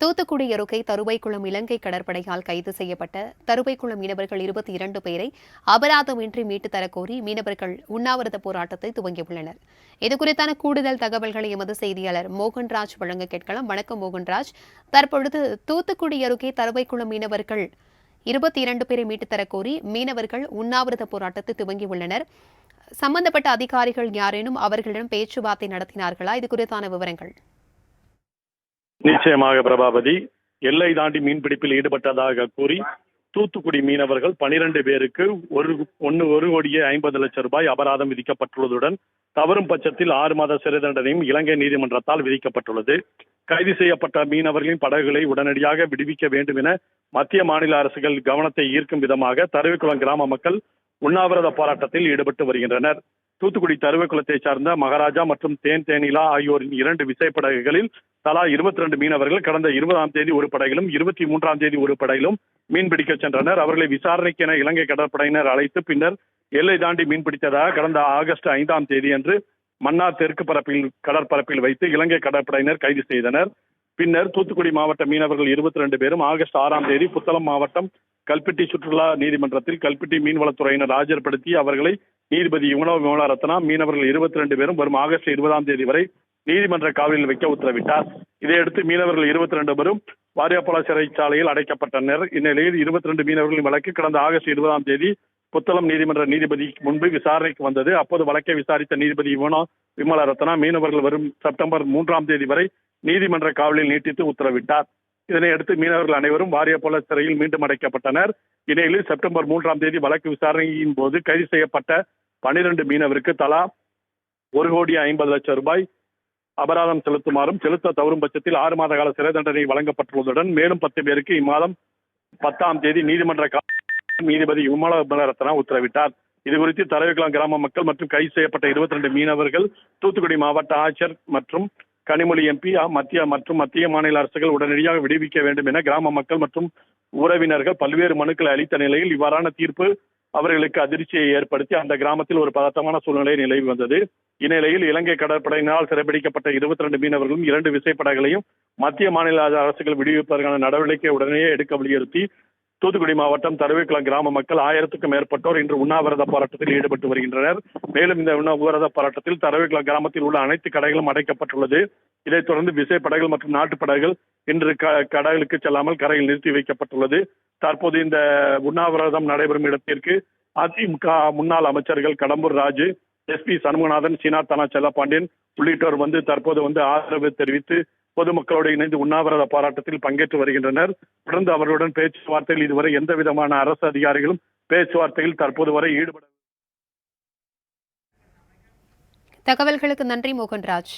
தூத்துக்குடி அருகே தருவைக்குளம் இலங்கை கடற்படையால் கைது செய்யப்பட்ட தருவைக்குளம் மீனவர்கள் இருபத்தி இரண்டு பேரை அபராதமின்றி மீட்டு தரக்கோரி மீனவர்கள் உண்ணாவிரத போராட்டத்தை துவங்கியுள்ளனர். இதுகுறித்தான கூடுதல் தகவல்களை எமது செய்தியாளர் மோகன்ராஜ் வழங்க கேட்கலாம். வணக்கம் மோகன்ராஜ். தற்பொழுது தூத்துக்குடி அருகே தருவைக்குளம் மீனவர்கள் இருபத்தி இரண்டு பேரை மீட்டு தரக்கோரி மீனவர்கள் உண்ணாவிரத போராட்டத்தை துவங்கியுள்ளனர். சம்பந்தப்பட்ட அதிகாரிகள் யாரேனும் அவர்களிடம் பேச்சுவார்த்தை நடத்தினார்களா? இது குறித்தான விவரங்கள். நிச்சயமாக பிரபாபதி. எல்லை தாண்டி மீன்பிடிப்பில் ஈடுபட்டதாக கூறி தூத்துக்குடி மீனவர்கள் பனிரெண்டு பேருக்கு ஒரு ஒன்னு ஒரு கோடியே ஐம்பது லட்சம் ரூபாய் அபராதம் விதிக்கப்பட்டுள்ளதுடன் தவறும் பட்சத்தில் ஆறு மாத சிறை தண்டனையும் இலங்கை நீதிமன்றத்தால் விதிக்கப்பட்டுள்ளது. கைது செய்யப்பட்ட மீனவர்களின் படகுகளை உடனடியாக விடுவிக்க வேண்டும் என மத்திய மாநில அரசுகள் கவனத்தை ஈர்க்கும் விதமாக தருவிக்குளம் கிராம மக்கள் உண்ணாவிரத போராட்டத்தில் ஈடுபட்டு வருகின்றனர். தூத்துக்குடி தருவக்குளத்தை சார்ந்த மகாராஜா மற்றும் தேன் தேனிலா ஆகியோரின் இரண்டு விசைப்படகுகளில் தலா இருபத்தி ரெண்டு மீனவர்கள் கடந்த இருபதாம் தேதி ஒரு படகிலும் இருபத்தி மூன்றாம் தேதி ஒரு படகிலும் மீன்பிடிக்க சென்றனர். அவர்களை விசாரணைக்கென இலங்கை கடற்படையினர் அழைத்து பின்னர் எல்லை தாண்டி மீன்பிடித்ததாக கடந்த ஆகஸ்ட் ஐந்தாம் தேதி அன்று மன்னார் தெற்கு பரப்பில் கடற்பரப்பில் வைத்து இலங்கை கடற்படையினர் கைது செய்தனர். பின்னர் தூத்துக்குடி மாவட்ட மீனவர்கள் இருபத்தி ரெண்டு பேரும் ஆகஸ்ட் ஆறாம் தேதி புத்தளம் மாவட்டம் கல்பெட்டி சுற்றுலா நீதிமன்றத்தில் கல்பெட்டி மீன்வளத்துறையினர் ஆஜர்படுத்தி அவர்களை நீதிபதி யுவனோ விமலரத்னா மீனவர்கள் இருபத்தி ரெண்டு பேரும் வரும் ஆகஸ்ட் இருபதாம் தேதி வரை நீதிமன்ற காவலில் வைக்க உத்தரவிட்டார். இதையடுத்து மீனவர்கள் இருபத்தி ரெண்டு பேரும் வாரியாப்பள சிறைச்சாலையில் அடைக்கப்பட்டனர். இந்நிலையில் இருபத்தி ரெண்டு மீனவர்களின் வழக்கு கடந்த ஆகஸ்ட் இருபதாம் தேதி புத்தளம் நீதிமன்ற நீதிபதி முன்பு விசாரணைக்கு வந்தது. அப்போது வழக்கை விசாரித்த நீதிபதி யுவனோ விமலரத்னா மீனவர்கள் வரும் செப்டம்பர் மூன்றாம் தேதி வரை நீதிமன்ற காவலில் நீட்டித்து உத்தரவிட்டார். இதனையடுத்து மீனவர்கள் அனைவரும் வாரியப்போல சிறையில் மீண்டும் அடைக்கப்பட்டனர். இந்நிலையில் செப்டம்பர் மூன்றாம் தேதி வழக்கு விசாரணையின் போது கைது செய்யப்பட்ட பனிரெண்டு மீனவருக்கு தலா ஒரு கோடி ஐம்பது லட்சம் ரூபாய் அபராதம் செலுத்துமாறும் செலுத்த தவறும் பட்சத்தில் ஆறு மாத கால சிறை தண்டனை வழங்கப்பட்டுள்ளதுடன் மேலும் பத்து பேருக்கு இம்மாதம் பத்தாம் தேதி நீதிமன்ற நீதிபதி விமல விமலரத்னா உத்தரவிட்டார். இது குறித்து தரவிக்குளம் கிராம மக்கள் மற்றும் கைது செய்யப்பட்ட இருபத்தி ரெண்டு மீனவர்கள் தூத்துக்குடி மாவட்ட ஆட்சியர் மற்றும் கனிமொழி எம்பி மத்திய மற்றும் மத்திய மாநில அரசுகள் உடனடியாக விடுவிக்க வேண்டும் என கிராம மக்கள் மற்றும் உறவினர்கள் பல்வேறு மனுக்களை அளித்த நிலையில் இவ்வாறான தீர்ப்பு அவர்களுக்கு அதிர்ச்சியை ஏற்படுத்தி அந்த கிராமத்தில் ஒரு பதட்டமான சூழ்நிலை நிலவி வந்தது. இந்நிலையில் இலங்கை கடற்படையினால் சிறைபிடிக்கப்பட்ட இருபத்தி ரெண்டு மீனவர்களும் இரண்டு விசைப்படகளையும் மத்திய மாநில அரசுகள் விடுவிப்பதற்கான நடவடிக்கை உடனே எடுக்க வலியுறுத்தி தூத்துக்குடி மாவட்டம் தருவேக்குளம் கிராம மக்கள் ஆயிரத்துக்கும் மேற்பட்டோர் இன்று உண்ணாவிரத போராட்டத்தில் ஈடுபட்டு வருகின்றனர். மேலும் இந்த உண்ணாவிரத போராட்டத்தில் தருவேக்குளம் கிராமத்தில் உள்ள அனைத்து கடைகளும் அடைக்கப்பட்டுள்ளது. இதைத் தொடர்ந்து விசை படகுகள் மற்றும் நாட்டு படகுகள் இன்று கடலுக்கு செல்லாமல் கரையில் நிறுத்தி வைக்கப்பட்டுள்ளது. தற்போது இந்த உண்ணாவிரதம் நடைபெறும் இடத்திற்கு அதிமுக முன்னாள் அமைச்சர்கள் கடம்பூர் ராஜு எஸ் பி சண்முகநாதன் தனா செல்லப்பாண்டியன் உள்ளிட்டோர் வந்து தற்போது வந்து ஆதரவு தெரிவித்து பொதுமக்களோடு இணைந்து உண்ணாவிரத போராட்டத்தில் பங்கேற்று வருகின்றனர். தொடர்ந்து அவர்களுடன் பேச்சுவார்த்தையில் இதுவரை எந்த விதமான அரசு அதிகாரிகளும் பேச்சுவார்த்தையில் தற்போது வரை ஈடுபட தகவல்களுக்கு நன்றி மோகன்ராஜ்.